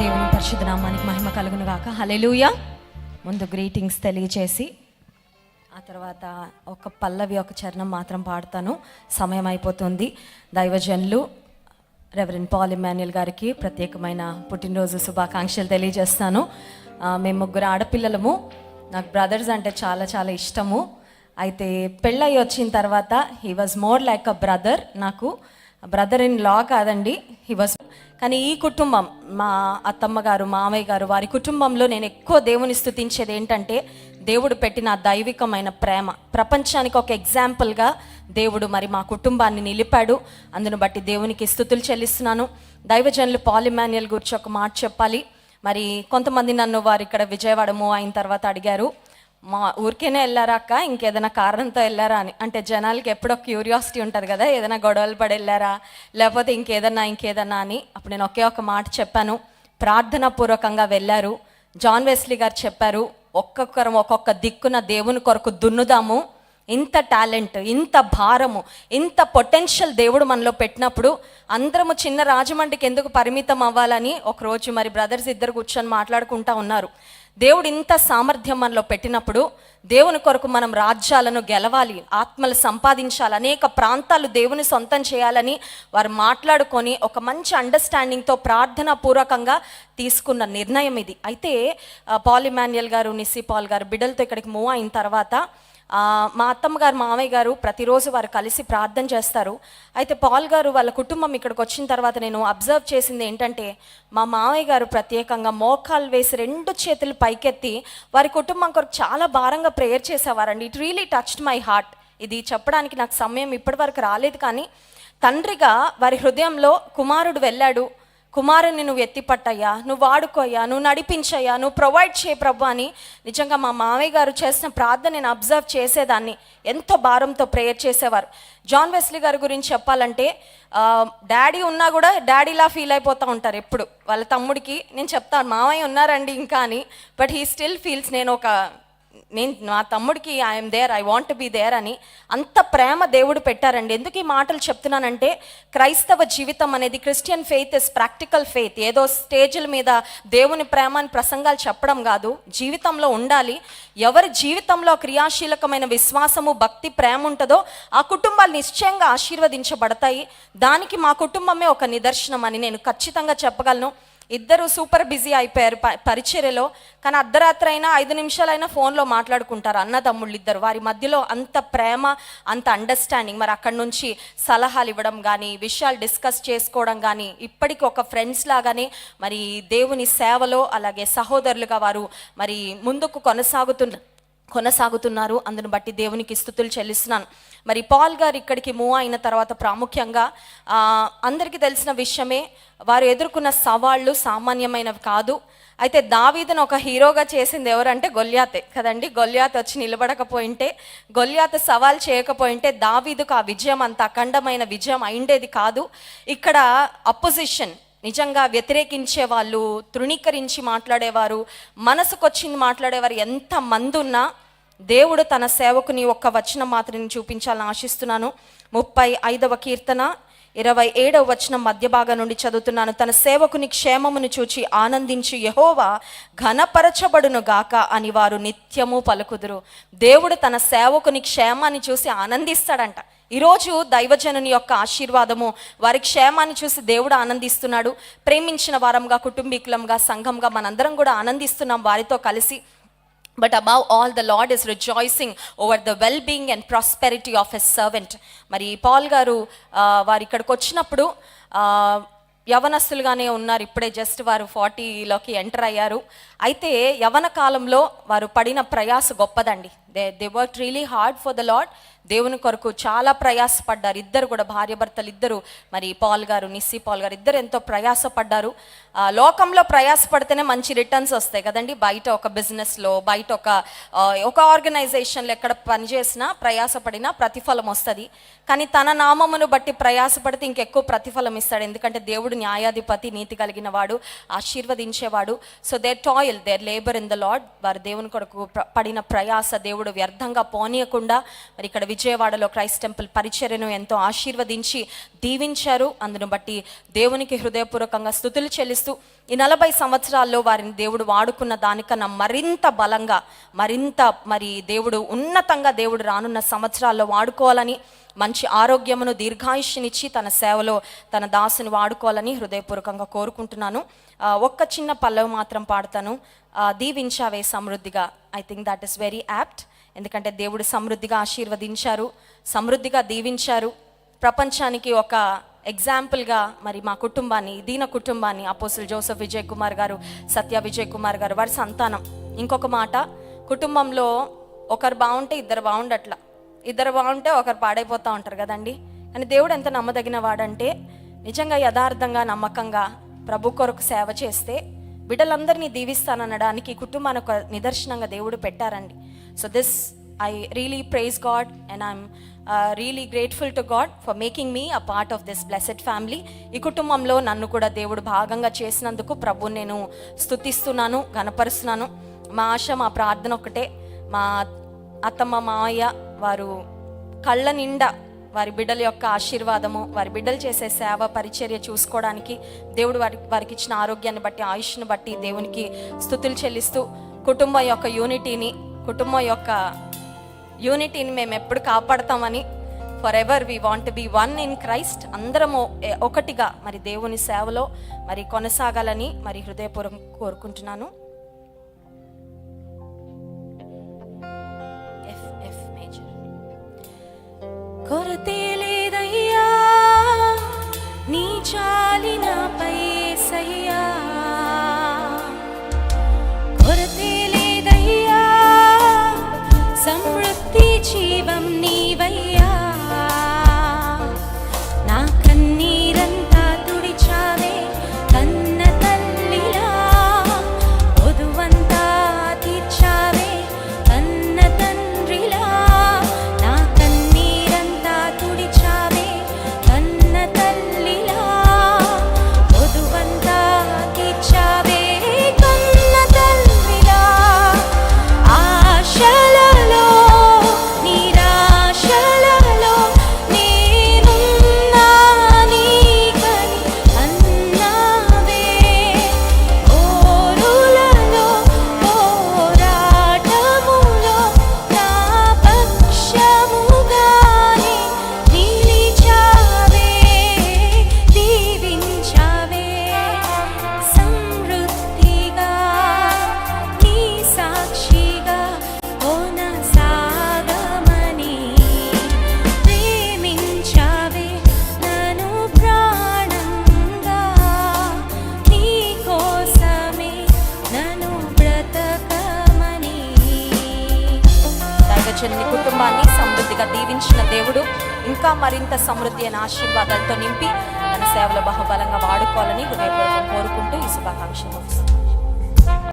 దేవుని పరిశుద్ధ నామానికి మహిమ కలుగును గాక. హలెలుయ ముందు గ్రీటింగ్స్ తెలియచేసి ఆ తర్వాత ఒక పల్లవి ఒక చరణం మాత్రం పాడతాను. సమయం అయిపోతుంది. దైవజనులు రెవరెన్ పాల్ ఇమాన్యుల్ గారికి ప్రత్యేకమైన పుట్టినరోజు శుభాకాంక్షలు తెలియజేస్తాను. మేము ముగ్గురు ఆడపిల్లలము. నాకు బ్రదర్స్ అంటే చాలా చాలా ఇష్టము. అయితే పెళ్ళయి వచ్చిన తర్వాత he was more like a brother నాకు. బ్రదర్ ఇన్ లా కాదండి. హీ వాజ్ కానీ ఈ కుటుంబం మా అత్తమ్మ గారు మామయ్య గారు వారి కుటుంబంలో నేను ఎక్కువ దేవుని స్థుతించేది ఏంటంటే దేవుడు పెట్టిన దైవికమైన ప్రేమ. ప్రపంచానికి ఒక ఎగ్జాంపుల్గా దేవుడు మరి మా కుటుంబాన్ని నిలిపాడు. అందును బట్టి దేవునికి స్థుతులు చెల్లిస్తున్నాను. దైవజనులు పాలిమాన్యుల్ గురించి ఒక మాట చెప్పాలి. మరి కొంతమంది నన్ను వారు ఇక్కడ విజయవాడ మూవ్ అయిన తర్వాత అడిగారు. మా ఊరికేనే వెళ్ళారా అక్క? ఇంకేదైనా కారణంతో వెళ్ళారా అని. అంటే జనాలకి ఎప్పుడో క్యూరియాసిటీ ఉంటుంది కదా ఏదైనా గొడవలు పడి వెళ్ళారా? లేకపోతే ఇంకేదన్నా ఇంకేదన్నా అని. అప్పుడు నేను ఒకే ఒక మాట చెప్పాను. ప్రార్థన పూర్వకంగా వెళ్ళారు. జాన్ వెస్లీ గారు చెప్పారు ఒక్కొక్కరం ఒక్కొక్క దిక్కున దేవుని కొరకు దున్నుదాము. ఇంత టాలెంట్ ఇంత భారము ఇంత పొటెన్షియల్ దేవుడు మనలో పెట్టినప్పుడు అందరము చిన్న రాజమండ్రికి ఎందుకు పరిమితం అవ్వాలని ఒకరోజు మరి బ్రదర్స్ ఇద్దరు కూర్చొని మాట్లాడుకుంటా ఉన్నారు. దేవుడు ఇంత సామర్థ్యం మనలో పెట్టినప్పుడు దేవుని కొరకు మనం రాజ్యాలను గెలవాలి ఆత్మలు సంపాదించాలి అనేక ప్రాంతాలు దేవుని సొంతం చేయాలని వారు మాట్లాడుకొని ఒక మంచి అండర్స్టాండింగ్తో ప్రార్థనా పూర్వకంగా తీసుకున్న నిర్ణయం ఇది. అయితే పాల్ ఇమాన్యుయల్ గారు నిస్సి పాల్ గారు బిడ్డలతో ఇక్కడికి మూవ్ అయిన తర్వాత మా అత్తమ్మ గారు మామయ్య గారు ప్రతిరోజు వారు కలిసి ప్రార్థన చేస్తారు. అయితే పాల్ గారు వాళ్ళ కుటుంబం ఇక్కడికి వచ్చిన తర్వాత నేను అబ్జర్వ్ చేసింది ఏంటంటే మా మామయ్య గారు ప్రత్యేకంగా మోకాలు వేసి రెండు చేతులు పైకెత్తి వారి కుటుంబం కొరకు చాలా భారంగా ప్రేయర్ చేసేవారండి. It really touched my heart ఇది చెప్పడానికి నాకు సమయం ఇప్పటివరకు రాలేదు కానీ తండ్రిగా వారి హృదయంలో కుమారుడు వెళ్ళాడు. కుమారుని నువ్వు ఎత్తిపట్టయ్యా నువ్వు వాడుకోయ్యా నువ్వు నడిపించయ్యా నువ్వు ప్రొవైడ్ చేయ ప్రభు అని నిజంగా మా మామయ్య గారు చేసిన ప్రార్థన నేను అబ్జర్వ్ చేసేదాన్ని. ఎంతో భారంతో ప్రేయర్ చేసేవారు. జాన్ వెస్లీ గారి గురించి చెప్పాలంటే డాడీ ఉన్నా కూడా డాడీలా ఫీల్ అయిపోతూ ఉంటారు ఎప్పుడు. వాళ్ళ తమ్ముడికి నేను చెప్తాను మామయ్య ఉన్నారండి ఇంకా అని. బట్ హీ స్టిల్ ఫీల్స్ నేను ఒక నేను నా తమ్ముడికి I'm there I want be there అని అంత ప్రేమ దేవుడు పెట్టారండి. ఎందుకు ఈ మాటలు చెప్తున్నానంటే క్రైస్తవ జీవితం అనేది Christian faith is practical faith ఏదో స్టేజ్ల మీద దేవుని ప్రేమ అని ప్రసంగాలు చెప్పడం కాదు. జీవితంలో ఉండాలి. ఎవరి జీవితంలో క్రియాశీలకమైన విశ్వాసము భక్తి ప్రేమ ఉంటుందో ఆ కుటుంబాలు నిశ్చయంగా ఆశీర్వదించబడతాయి. దానికి మా కుటుంబమే ఒక నిదర్శనం అని నేను ఖచ్చితంగా చెప్పగలను. ఇద్దరు సూపర్ బిజీ అయిపోయారు ప- పరిచర్యలో. కానీ అర్ధరాత్రి అయినా ఐదు నిమిషాలైనా ఫోన్లో మాట్లాడుకుంటారు అన్నదమ్ముళ్ళు ఇద్దరు వారి మధ్యలో అంత ప్రేమ అంత అండర్స్టాండింగ్ మరి అక్కడి నుంచి సలహాలు ఇవ్వడం కానీ విషయాలు డిస్కస్ చేసుకోవడం కానీ ఇప్పటికీ ఒక ఫ్రెండ్స్ లాగానే మరి దేవుని సేవలో అలాగే సహోదరులుగా వారు మరి ముందుకు కొనసాగుతున్న కొనసాగుతున్నారు. అందును బట్టి దేవునికి స్థుతులు చెల్లిస్తున్నాను. మరి పాల్ గారు ఇక్కడికి మూవ్ అయిన తర్వాత ప్రాముఖ్యంగా అందరికీ తెలిసిన విషయమే వారు ఎదుర్కొన్న సవాళ్ళు సామాన్యమైనవి కాదు. అయితే దావీదును ఒక హీరోగా చేసింది ఎవరంటే గొల్యాతే కదండి. గొల్యాత్ వచ్చి నిలబడకపోయింటే గొల్యాత్ సవాల్ చేయకపోయింటే దావీదుకు ఆ విజయం అంత అఖండమైన విజయం అయిండేది కాదు. ఇక్కడ అపోజిషన్ నిజంగా వ్యతిరేకించే వాళ్ళు తృణీకరించి మాట్లాడేవారు మనసుకొచ్చింది మాట్లాడేవారు ఎంత మంది ఉన్నా దేవుడు తన సేవకుని ఒక్క వచనం మాత్రం చూపించాలని ఆశిస్తున్నాను. ముప్పై ఐదవ కీర్తన ఇరవై ఏడవ వచనం మధ్య భాగం నుండి చదువుతున్నాను. తన సేవకుని క్షేమమును చూచి ఆనందించి యహోవా ఘనపరచబడును గాక అని వారు నిత్యము పలుకుదురు. దేవుడు తన సేవకుని క్షేమాన్ని చూసి ఆనందిస్తాడంట. ఈరోజు దైవజనుని యొక్క ఆశీర్వాదము వారి క్షేమాన్ని చూసి దేవుడు ఆనందిస్తున్నాడు. ప్రేమించిన వారంగా కుటుంబీకులంగా సంఘంగా మనందరం కూడా ఆనందిస్తున్నాం వారితో కలిసి. But above all the lord is rejoicing over the well being and prosperity of his servant మరి పాల్ గారు వారు ఇక్కడికి వచ్చినప్పుడు యవనస్తులుగానే ఉన్నారు. ఇప్పుడే జస్ట్ వారు ఫార్టీలోకి ఎంటర్ అయ్యారు. అయితే యవన కాలంలో వారు పడిన ప్రయాస గొప్పదండి. They they work really hard for the lord దేవుని కొరకు చాలా ప్రయాసపడ్డారు. ఇద్దరు కూడా భార్యాభర్తలు ఇద్దరు మరి పాల్ గారు నిస్సి పాల్ గారు ఇద్దరు ఎంతో ప్రయాసపడ్డారు. లోకంలో ప్రయాసపడితేనే మంచి రిటర్న్స్ వస్తాయి కదండి. బయట ఒక బిజినెస్లో బయట ఒక ఒక ఆర్గనైజేషన్లో ఎక్కడ పనిచేసినా ప్రయాసపడినా ప్రతిఫలం వస్తుంది. కానీ తన నామమును బట్టి ప్రయాసపడితే ఇంకెక్కువ ప్రతిఫలం ఇస్తాడు. ఎందుకంటే దేవుడు న్యాయాధిపతి నీతి కలిగిన వాడు ఆశీర్వదించేవాడు. So their toil their labour in the lord వారు దేవుని కొరకు పడిన ప్రయాస దేవుడు దేవుడు వ్యర్థంగా పోనీయకుండా మరి ఇక్కడ విజయవాడలో క్రైస్ట్ టెంపుల్ పరిచర్యను ఎంతో ఆశీర్వదించి దీవించారు. అందును బట్టి దేవునికి హృదయపూర్వకంగా స్థుతులు చెల్లిస్తూ ఈ నలభై సంవత్సరాల్లో వారిని దేవుడు వాడుకున్న దానికన్నా మరింత బలంగా మరింత మరి దేవుడు ఉన్నతంగా దేవుడు రానున్న సంవత్సరాల్లో వాడుకోవాలని మంచి ఆరోగ్యమును దీర్ఘాయుష్యనిచ్చి తన సేవలో తన దాసుని వాడుకోవాలని హృదయపూర్వకంగా కోరుకుంటున్నాను. ఒక్క చిన్న పల్లవి మాత్రం పాడతాను. దీవించావే సమృద్ధిగా. I think that is very apt ఎందుకంటే దేవుడు సమృద్ధిగా ఆశీర్వదించారు సమృద్ధిగా దీవించారు. ప్రపంచానికి ఒక ఎగ్జాంపుల్గా మరి మా కుటుంబాన్ని దీన కుటుంబాన్ని అపోసులు జోసఫ్ విజయ్ కుమార్ గారు సత్య విజయ్ కుమార్ గారు వారి సంతానం. ఇంకొక మాట కుటుంబంలో ఒకరు బాగుంటే ఇద్దరు బాగుండట్లా. ఇద్దరు బాగుంటే ఒకరు పాడైపోతూ ఉంటారు కదండి. కానీ దేవుడు ఎంత నమ్మదగిన వాడంటే నిజంగా యథార్థంగా నమ్మకంగా ప్రభు కొరకు సేవ చేస్తే బిడ్డలందరినీ దీవిస్తాననడానికి కుటుంబాన్ని ఒక నిదర్శనంగా దేవుడు పెట్టారండి. So this I really praise God and I'm really grateful to God for making me a part of this blessed family ఈ కుటుంబంలో నన్ను కూడా దేవుడు భాగంగా చేసినందుకు ప్రభు నేను స్థుతిస్తున్నాను గనపరుస్తున్నాను మా ఆశ మా ప్రార్థన ఒకటే మా అత్తమ్మ మావయ్య వారు కళ్ళ నిండా వారి బిడ్డల యొక్క ఆశీర్వాదము వారి బిడ్డలు చేసే సేవ పరిచర్య చూసుకోవడానికి దేవుడు వారి వారికి ఇచ్చిన ఆరోగ్యాన్ని బట్టి ఆయుష్ను బట్టి దేవునికి స్థుతులు చెల్లిస్తూ కుటుంబం యొక్క యూనిటీని కుటుంబం యొక్క యూనిటీని మేము ఎప్పుడు కాపాడతామని forever we want be one in Christ అందరము ఒకటిగా మరి దేవుని సేవలో మరి కొనసాగాలని మరి హృదయపూర్వకం కోరుకుంటున్నాను. దైవజనుని కుటుంబాన్ని సమృద్ధిగా దీవించిన దేవుడు. ఇంకా మరింత సమృద్ధి అయిన ఆశీర్వాదాలతో నింపి తన సేవలో బహుబలంగా వాడుకోవాలని హృదయపూర్వకం కోరుకుంటూ ఈ శుభాకాంక్షలు